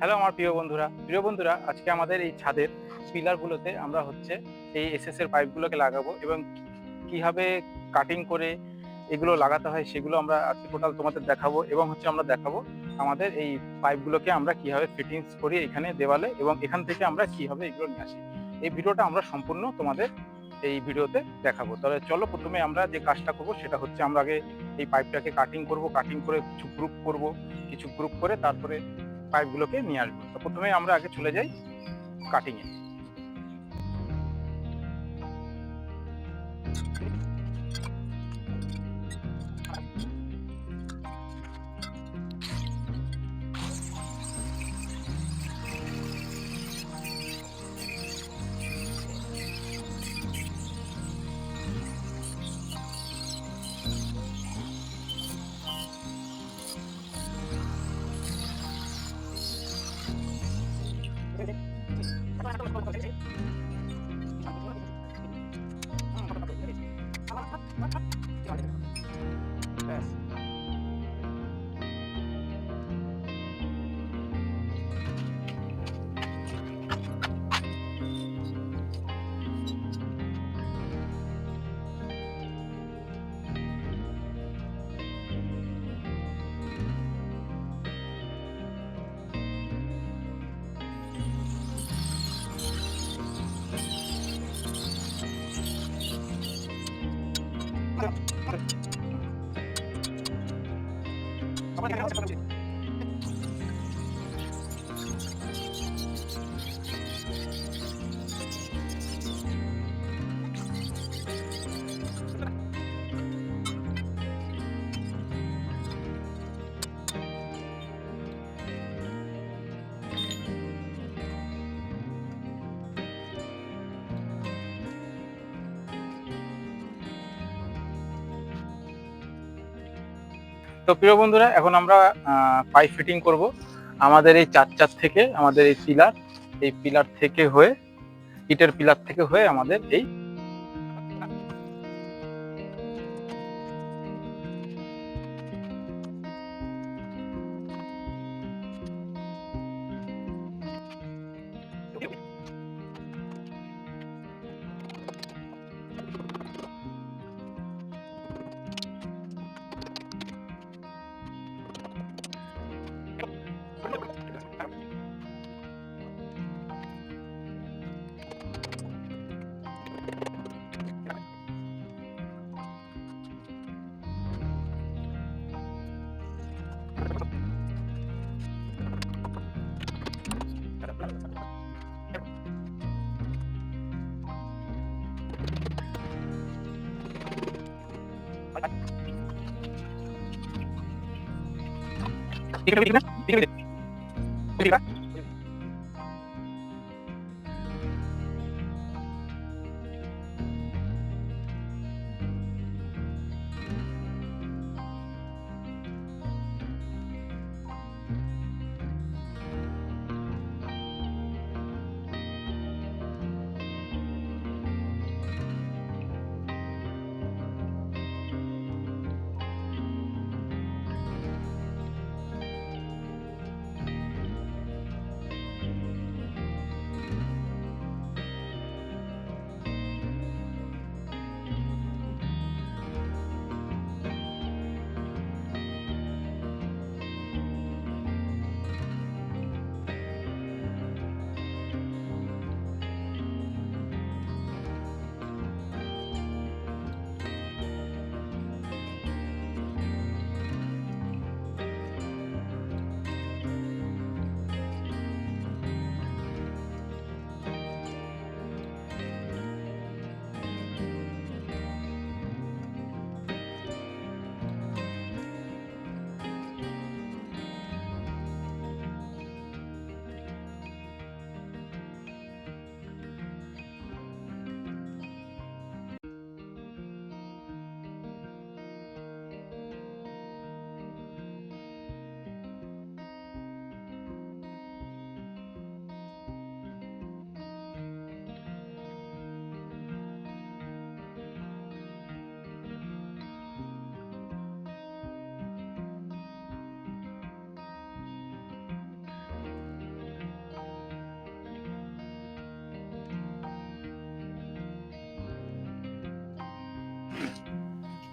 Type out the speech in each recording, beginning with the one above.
Hello আমার প্রিয় বন্ধুরা। প্রিয় বন্ধুরা, আজকে আমাদের এই ছাদের পিলারগুলোতে আমরা হচ্ছে এই এসএস এর পাইপগুলোকে লাগাবো এবং কীভাবে কাটিং করে এগুলো লাগাতে হয় সেগুলো আমরা আজকে টোটাল তোমাদের দেখাবো এবং হচ্ছে আমরা দেখাবো আমাদের এই পাইপগুলোকে আমরা কীভাবে ফিটিংস করি এখানে দেওয়ালে এবং এখান থেকে আমরা কীভাবে এগুলো নিয়ে আসি। এই ভিডিওটা আমরা সম্পূর্ণ তোমাদের এই ভিডিওতে দেখাবো। তাহলে চলো প্রথমে আমরা যে কাজটা করব সেটা হচ্ছে আমরা আগে এই পাইপটাকে কাটিং করব কাটিং করে কিছু গ্রুপ করব, কিছু গ্রুপ করে তারপরে পাইপগুলোকে নিয়ে আসব। তো প্রথমে আমরা আগে চলে যাই কাটিংয়ে 言われてる。তো প্রিয় বন্ধুরা, এখন আমরা পাইপ ফিটিং করব। আমাদের এই চার চার থেকে, আমাদের এই পিলার এই পিলার থেকে হয়ে ইটের পিলার থেকে হয়ে আমাদের এই Dígame, dígame. Dígame.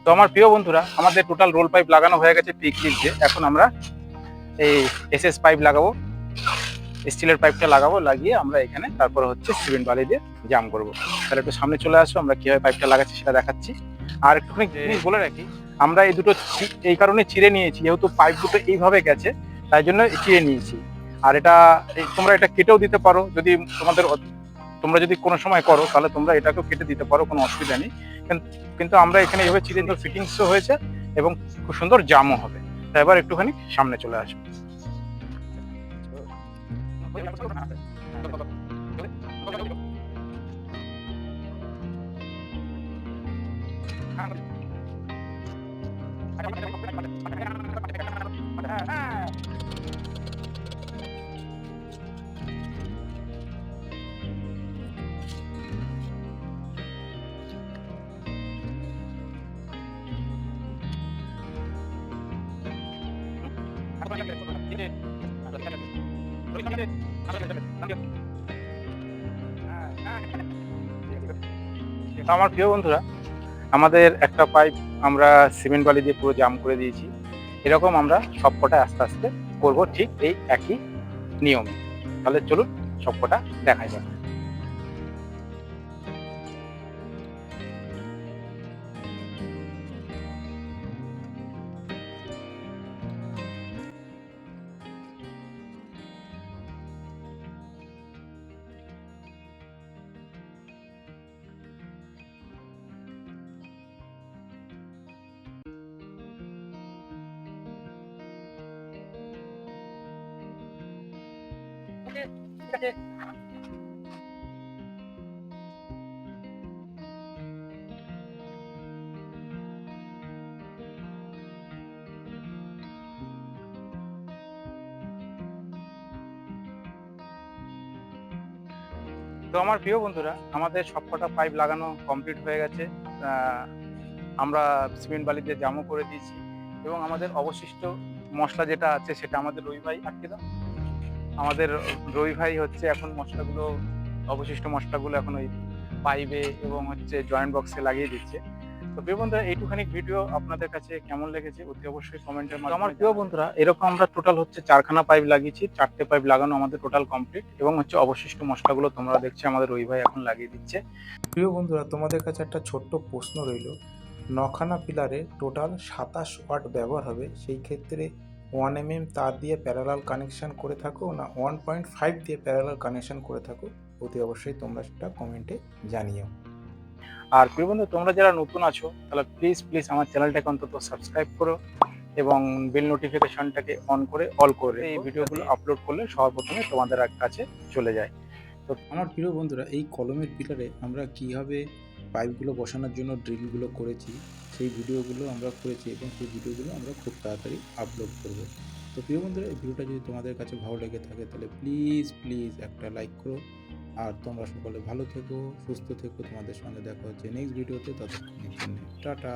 তো আমার প্রিয় বন্ধুরা, আমাদের টোটাল রোল পাইপ লাগানো হয়ে গেছে পিকনিক দিয়ে এখন আমরা এই এসএস পাইপ লাগাবো স্টিলের পাইপটা লাগাবো, লাগিয়ে আমরা এখানে তারপরে হচ্ছে সিমেন্ট বালি দিয়ে জাম করব। তাহলে একটু সামনে চলে আসো, আমরা কীভাবে পাইপটা লাগাচ্ছি সেটা দেখাচ্ছি। আর একটুখানি জিনিস বলে রাখি, আমরা এই দুটো এই কারণে চিড়ে নিয়েছি, যেহেতু পাইপ দুটো এইভাবে গেছে, তাই জন্য চিড়ে নিয়েছি। আর এটা তোমরা এটা কেটেও দিতে পারো, যদি তোমাদের তোমরা যদি কোনো সময় করো, তাহলে তোমরা এটাকেও কেটে দিতে পারো, কোনো অসুবিধা নেই। কিন্তু আমরা এখানে এভাবে চিড়ে ধর ফিটিংসও হয়েছে এবং খুব সুন্দর জামও হবে। এবার একটুখানি সামনে চলে আসো আমার প্রিয় বন্ধুরা, আমাদের একটা পাইপ আমরা সিমেন্ট বালি দিয়ে পুরো জাম করে দিয়েছি। এরকম আমরা সবকটা আস্তে আস্তে করব ঠিক এই একই নিয়মে। তাহলে চলুন সবকটা দেখা যাক। তো আমার প্রিয় বন্ধুরা, আমাদের সবকটা পাইপ লাগানো কমপ্লিট হয়ে গেছে। আমরা সিমেন্ট বালি দিয়ে জামও করে দিয়েছি এবং আমাদের অবশিষ্ট মশলা যেটা আছে সেটা আমাদের রবি ভাই আটকে দাও। আমাদের রবি ভাই হচ্ছে এখন মশলাগুলো অবশিষ্ট মশলাগুলো এখন ওই পাইপে এবং হচ্ছে জয়েন্ট বক্সে লাগিয়ে দিচ্ছে। তো প্রিয় বন্ধুরা এইটুখানি ভিডিও আপনাদের কাছে কেমন লেগেছে অতি অবশ্যই কমেন্টের মাধ্যমে আমার প্রিয় বন্ধুরা এরকম আমরা টোটাল হচ্ছে চারখানা পাইপ লাগিয়েছি চারটে পাইপ লাগানো আমাদের টোটাল কমপ্লিট এবং হচ্ছে অবশিষ্ট মশলাগুলো তোমরা দেখছি আমাদের রবি ভাই এখন লাগিয়ে দিচ্ছে। প্রিয় বন্ধুরা তোমাদের কাছে একটা ছোট্ট প্রশ্ন রইল নখানা পিলারে টোটাল সাতাশ ওয়াট ব্যবহার হবে সেই ক্ষেত্রে ওয়ান এম এম তার দিয়ে প্যারালাল কানেকশান করে থাকো না ওয়ান পয়েন্ট ফাইভ দিয়ে প্যারালাল কানেকশান করে থাকো অতি অবশ্যই তোমরা সেটা কমেন্টে জানিও। আর প্রিয় বন্ধু তোমরা যারা নতুন আছো তাহলে প্লিজ প্লিজ আমার চ্যানেলটাকে অন্তত সাবস্ক্রাইব করো এবং বেল নোটিফিকেশনটাকে অন করে অল করে এই ভিডিওগুলো আপলোড করলে সবার প্রথমে তোমাদের কাছে চলে যায়। তো আমার প্রিয় বন্ধুরা এই কলমের পিলারে আমরা কীভাবে পাইপগুলো বসানোর জন্য ড্রিলগুলো করেছি সেই ভিডিওগুলো আমরা করেছি এবং সেই ভিডিওগুলো আমরা খুব তাড়াতাড়ি আপলোড করব। তো প্রিয় বন্ধুরা, এই ভিডিওটা যদি তোমাদের কাছে ভালো লেগে থাকে, তাহলে প্লিজ প্লিজ একটা লাইক করো। আর তোমরা সকলে ভালো থেকো, সুস্থ থেকো। তোমাদের সঙ্গে দেখা হচ্ছে নেক্সট ভিডিওতে ততক্ষণের জন্য। টাটা!